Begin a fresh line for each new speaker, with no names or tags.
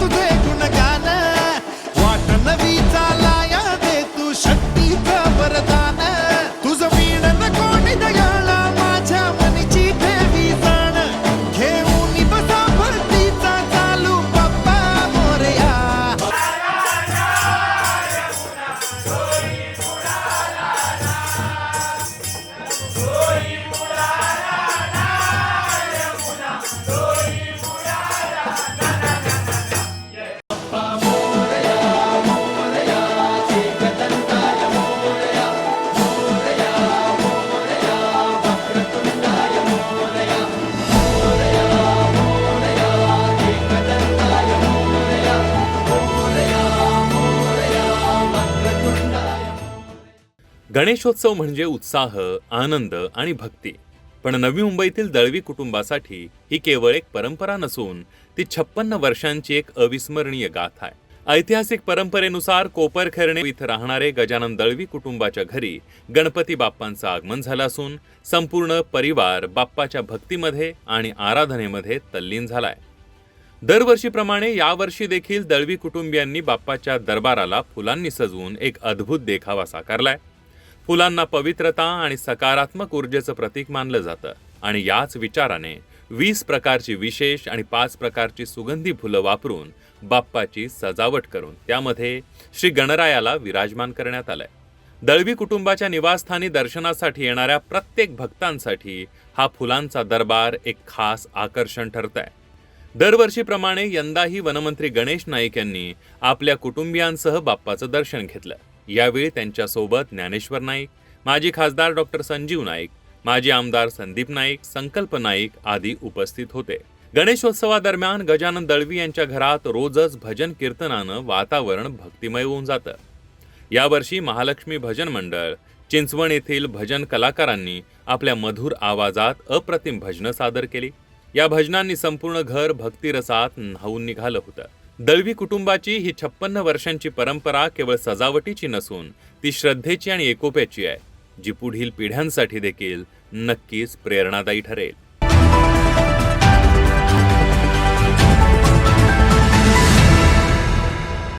today.
Ganeshotsav म्हणजे उत्साह आनंद आणि भक्ती. पण नवी मुंबईतील दळवी कुटुंबासाठी ही केवळ एक परंपरा नसून ती छप्पन्न वर्षांची एक अविस्मरणीय गाथा आहे. ऐतिहासिक परंपरेनुसार कोपरखेरणे इथं राहणारे गजानन दळवी कुटुंबाच्या घरी गणपती बाप्पांचं आगमन झालं असून संपूर्ण परिवार बाप्पाच्या भक्तीमध्ये आणि आराधनेमध्ये तल्लीन झालाय. दरवर्षीप्रमाणे यावर्षी देखील दळवी कुटुंबियांनी बाप्पाच्या दरबाराला फुलांनी सजवून एक अद्भुत देखावा साकारलाय. फुलांना पवित्रता आणि सकारात्मक ऊर्जेचं प्रतीक मानलं जातं. आणि याच विचाराने वीस प्रकारची विशेष आणि पाच प्रकारची सुगंधी फुलं वापरून बाप्पाची सजावट करून त्यामध्ये श्री गणरायाला विराजमान करण्यात आलंय. दळवी कुटुंबाच्या निवासस्थानी दर्शनासाठी येणाऱ्या प्रत्येक भक्तांसाठी हा फुलांचा दरबार एक खास आकर्षण ठरत आहे दरवर्षीप्रमाणे यंदाही वनमंत्री गणेश नाईक यांनी आपल्या कुटुंबियांसह बाप्पाचं दर्शन घेतलं. यावेळी त्यांच्यासोबत ज्ञानेश्वर नाईक माजी खासदार डॉक्टर संजीव नाईक माजी आमदार संदीप नाईक संकल्प नाईक आदी उपस्थित होते. गणेशोत्सवादरम्यान गजानन दळवी यांच्या घरात रोजच भजन कीर्तनानं वातावरण भक्तिमय होऊन जातं. यावर्षी महालक्ष्मी भजन मंडळ चिंचवण येथील भजन कलाकारांनी आपल्या मधुर आवाजात अप्रतिम भजनं सादर केली. या भजनांनी संपूर्ण घर भक्तिरसात न्हावून निघालं होतं. दळवी कुटुंबाची ही छप्पन्न वर्षांची परंपरा केवळ सजावटीची नसून ती श्रद्धेची आणि एकोप्याची आहे जी पुढील पिढ्यांसाठी देखील नक्कीच प्रेरणादायी ठरेल.